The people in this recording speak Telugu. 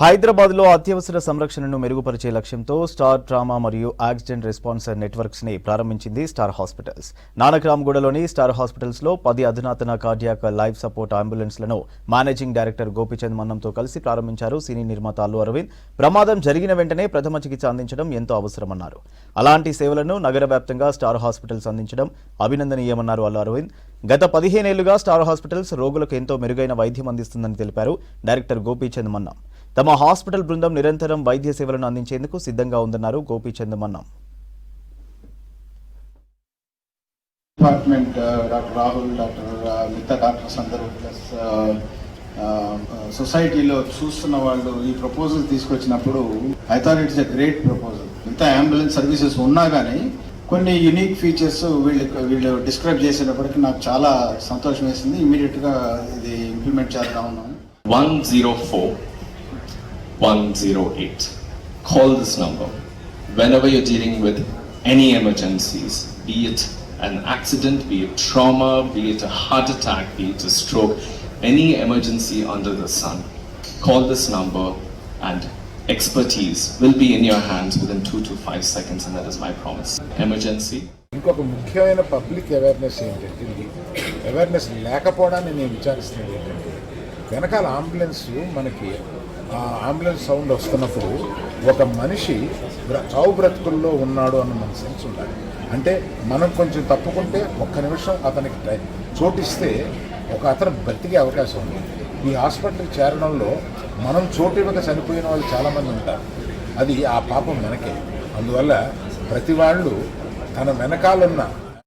హైదరాబాద్లో అత్యవసర సంరక్షణను మెరుగుపరిచే లక్ష్యంతో స్టార్ ట్రామా మరియు యాక్సిడెంట్ రెస్పాన్స్ నెట్వర్క్స్ని ప్రారంభించింది స్టార్ హాస్పిటల్స్. నానక్రామ్గూడలోని స్టార్ హాస్పిటల్స్లో పది అధునాతన కార్డియాక్ లైఫ్ సపోర్ట్ అంబులెన్స్లను మేనేజింగ్ డైరెక్టర్ గోపిచంద్ మన్నంతో కలిసి ప్రారంభించారు సినీ నిర్మాత అల్లు అరవింద్. ప్రమాదం జరిగిన వెంటనే ప్రథమ చికిత్స అందించడం ఎంతో అవసరమన్నారు. అలాంటి సేవలను నగర వ్యాప్తంగా స్టార్ హాస్పిటల్స్ అందించడం అభినందనీయమన్నారు అల్లు అరవింద్. గత పదిహేనేళ్ళుగా స్టార్ హాస్పిటల్స్ రోగులకు ఎంతో మెరుగైన వైద్యం అందిస్తుందని తెలిపారు డైరెక్టర్ గోపీచంద్ మన్నం. తమ హాస్పిటల్ బృందం నిరంతరం వైద్య సేవలను అందించేందుకు సిద్ధంగా ఉందన్నారు Gopichand Mannam department doctor Rahul doctor మిగతా డాక్టర్స్ అందరూ ప్లస్ సొసైటీలో చూస్తున్న వాళ్ళు ఈ ప్రపోజల్ తీసుకొచ్చినప్పుడు I thought it's a great proposal మిగతా అంబులెన్స్ సర్వీసెస్ ఉన్నా కానీ కొన్ని యునిక్ ఫీచర్స్ వీళ్ళు వీళ్ళు డిస్క్రైబ్ చేసేటప్పటికి నాకు చాలా సంతోషం వేసింది. ఇమీడియట్గా ఇది ఇంప్లిమెంట్ చేద్దాం ఉన్నాను 104 108. Call this number whenever you're dealing with any emergencies, be it an accident, be it trauma, be it a heart attack, be it a stroke, any emergency under the sun. Call this number and expertise will be in your hands within two to five seconds, and that is my promise. Emergency. ఇంకొక ముఖ్యమైన పబ్లిక్ అవేర్నెస్ ఏంటంటే ఇది అవేర్నెస్ లేకపోవడాన్ని నేను విచారిస్తున్నది ఏంటంటే వెనకాల అంబులెన్స్ మనకి ఆ అంబులెన్స్ సౌండ్ వస్తున్నప్పుడు ఒక మనిషి చావు బ్రతుకుల్లో ఉన్నాడు అన్న మన సెన్స్ ఉండాలి. అంటే మనం కొంచెం తప్పుకుంటే ఒక్క నిమిషం అతనికి చోటిస్తే ఒక అతను బ్రతికే అవకాశం ఉంది. ఈ హాస్పిటల్ చేరడంలో మనం చోటు ఇవ్వక చనిపోయిన వాళ్ళు చాలామంది ఉంటారు. అది ఆ పాపం మనకే. అందువల్ల ప్రతి వాళ్ళు తన వెనకాలన్న